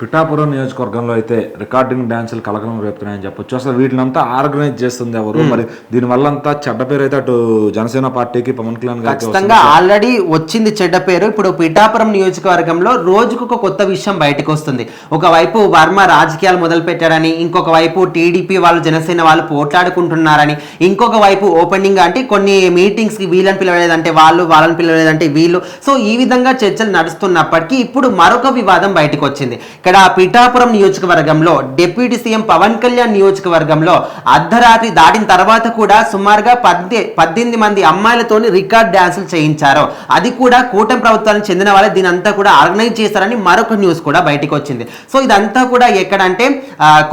పిఠాపురం నియోజకవర్గంలో అయితే రికార్డింగ్ డ్యాన్సులు కలకలం రేపుతున్నాయని చెప్పొచ్చు. అసలు వీటినంతా ఆర్గనైజ్ చేస్తుంది ఎవరు? మరి దీని వల్ల అంతా చెడ్డ పేరు అయితే అటు జనసేన పార్టీకి పవన్ కళ్యాణ్ ఖచ్చితంగా ఆల్రెడీ వచ్చింది చెడ్డ పేరు. ఇప్పుడు పిఠాపురం నియోజకవర్గంలో రోజుకు ఒక కొత్త విషయం బయటకు వస్తుంది. ఒకవైపు వర్మ రాజకీయాలు మొదలు పెట్టారని ఇంకొక వైపు టీడీపీ వాళ్ళు జనసేన వాళ్ళు పోట్లాడుకుంటున్నారని ఇంకొక వైపు ఓపెనింగ్ అంటే కొన్ని మీటింగ్స్కి వీళ్ళని పిలవలేదంటే వాళ్ళు వాళ్ళని పిలవలేదంటే వీళ్ళు. సో ఈ విధంగా చర్చలు నడుస్తున్నప్పటికీ ఇప్పుడు మరొక వివాదం బయటకు వచ్చింది. ఇక్కడ పిఠాపురం నియోజకవర్గంలో డిప్యూటీ సీఎం పవన్ కళ్యాణ్ నియోజకవర్గంలో అర్ధరాత్రి దాటిన తర్వాత కూడా సుమారుగా పద్దె పద్దెనిమిది మంది అమ్మాయిలతోని రికార్డ్ డ్యాన్సులు చేయించారు. అది కూడా కూటమి ప్రభుత్వానికి చెందిన వాళ్ళే. దీని అంతా కూడా ఆర్గనైజ్ చేశారని మరొక న్యూస్ కూడా బయటకు వచ్చింది సో ఇదంతా కూడా ఎక్కడంటే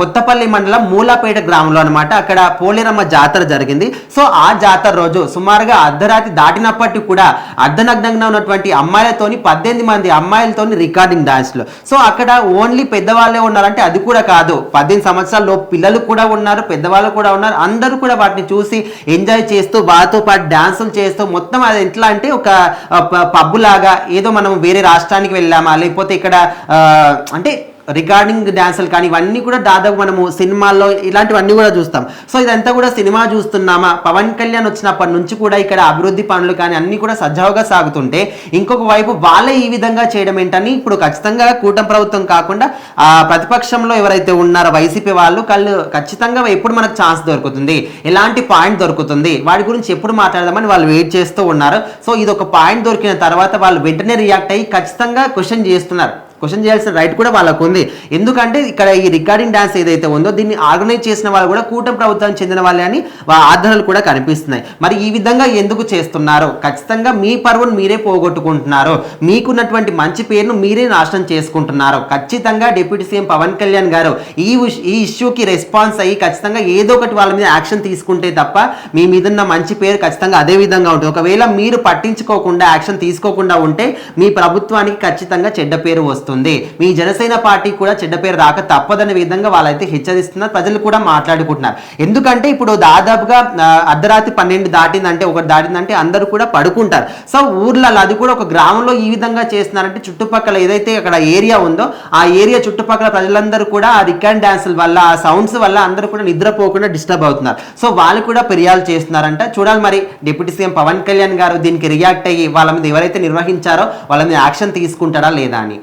కొత్తపల్లి మండలం మూలాపేట గ్రామంలో అనమాట అక్కడ పోలేరమ్మ జాతర జరిగింది. సో ఆ జాతర రోజు సుమారుగా అర్ధరాత్రి దాటినప్పటికీ కూడా అర్ధనగ్నంగా ఉన్నటువంటి అమ్మాయిలతోని పద్దెనిమిది మంది అమ్మాయిలతోని రికార్డింగ్ డాన్స్లు సో అక్కడ ఓన్ ఓన్లీ పెద్దవాళ్ళే ఉన్నారంటే అది కూడా కాదు. పద్దెనిమిది సంవత్సరాల్లో పిల్లలు కూడా ఉన్నారు పెద్దవాళ్ళు కూడా ఉన్నారు అందరూ కూడా వాటిని చూసి ఎంజాయ్ చేస్తూ వారితో పాటు డాన్సులు చేస్తూ మొత్తం అది ఎట్లా అంటే ఒక పబ్బు లాగా ఏదో మనం వేరే రాష్ట్రానికి వెళ్ళామా లేకపోతే ఇక్కడ అంటే రికార్డింగ్ డాన్సులు కానీ ఇవన్నీ కూడా దాదాపు మనము సినిమాల్లో ఇలాంటివన్నీ కూడా చూస్తాం. సో ఇదంతా కూడా సినిమా చూస్తున్నామా? పవన్ కళ్యాణ్ వచ్చినప్పటి నుంచి కూడా ఇక్కడ అభివృద్ధి పనులు కానీ అన్నీ కూడా సజావుగా సాగుతుంటే ఇంకొక వైపు వాళ్ళే ఈ విధంగా చేయడం ఏంటని ఇప్పుడు ఖచ్చితంగా కూటమి ప్రభుత్వం కాకుండా ఆ ప్రతిపక్షంలో ఎవరైతే ఉన్నారో వైసీపీ వాళ్ళు కళ్ళు ఖచ్చితంగా ఎప్పుడు మనకు ఛాన్స్ దొరుకుతుంది. ఎలాంటి పాయింట్ దొరుకుతుంది. వాటి గురించి ఎప్పుడు మాట్లాడదామని వాళ్ళు వెయిట్ చేస్తూ ఉన్నారు. సో ఇది ఒక పాయింట్ దొరికిన తర్వాత వాళ్ళు వెంటనే రియాక్ట్ అయ్యి ఖచ్చితంగా క్వశ్చన్ చేస్తున్నారు. క్వశ్చన్ చేయాల్సిన రైట్ కూడా వాళ్ళకు ఉంది ఎందుకంటే ఇక్కడ ఈ రికార్డింగ్ డాన్స్ ఏదైతే ఉందో దీన్ని ఆర్గనైజ్ చేసిన వాళ్ళు కూడా కూటమి ప్రభుత్వానికి చెందిన వాళ్ళే అని ఆధారాలు కూడా కనిపిస్తున్నాయి. మరి ఈ విధంగా ఎందుకు చేస్తున్నారు? ఖచ్చితంగా మీ పరువును మీరే పోగొట్టుకుంటున్నారు. మీకున్నటువంటి మంచి పేరును మీరే నాశనం చేసుకుంటున్నారు. ఖచ్చితంగా డిప్యూటీ సీఎం పవన్ కళ్యాణ్ గారు ఈ ఉష్- ఈ ఇష్యూకి రెస్పాన్స్ అయ్యి ఖచ్చితంగా ఏదో ఒకటి వాళ్ళ మీద యాక్షన్ తీసుకుంటే తప్ప మీ మీద ఉన్న మంచి పేరు ఖచ్చితంగా అదే విధంగా ఉంటుంది. ఒకవేళ మీరు పట్టించుకోకుండా యాక్షన్ తీసుకోకుండా ఉంటే మీ ప్రభుత్వానికి ఖచ్చితంగా చెడ్డ పేరు వస్తుంది. మీ జనసేన పార్టీ కూడా చెడ్డ పేరు రాక తప్పదనే విధంగా వాళ్ళైతే హెచ్చరిస్తున్నారు. ప్రజలు కూడా మాట్లాడుకుంటున్నారు. ఎందుకంటే ఇప్పుడు దాదాపుగా అర్ధరాత్రి పన్నెండు దాటిందంటే ఒకటి దాటిందంటే అందరూ కూడా పడుకుంటారు. సో ఊర్లలో అది కూడా ఒక గ్రామంలో ఈ విధంగా చేస్తున్నారంటే చుట్టుపక్కల ఏదైతే అక్కడ ఏరియా ఉందో ఆ ఏరియా చుట్టుపక్కల ప్రజలందరూ కూడా ఆ రికార్డ్ డ్యాన్సుల వల్ల ఆ సౌండ్స్ వల్ల అందరూ కూడా నిద్రపోకుండా డిస్టర్బ్ అవుతున్నారు. సో వాళ్ళు కూడా ఫిర్యాదు చేస్తున్నారంట. చూడాలి మరి డిప్యూటీ సీఎం పవన్ కళ్యాణ్ గారు దీనికి రియాక్ట్ అయ్యి వాళ్ళ మీద ఎవరైతే నిర్వహించారో వాళ్ళ మీద యాక్షన్ తీసుకుంటారా లేదా అని.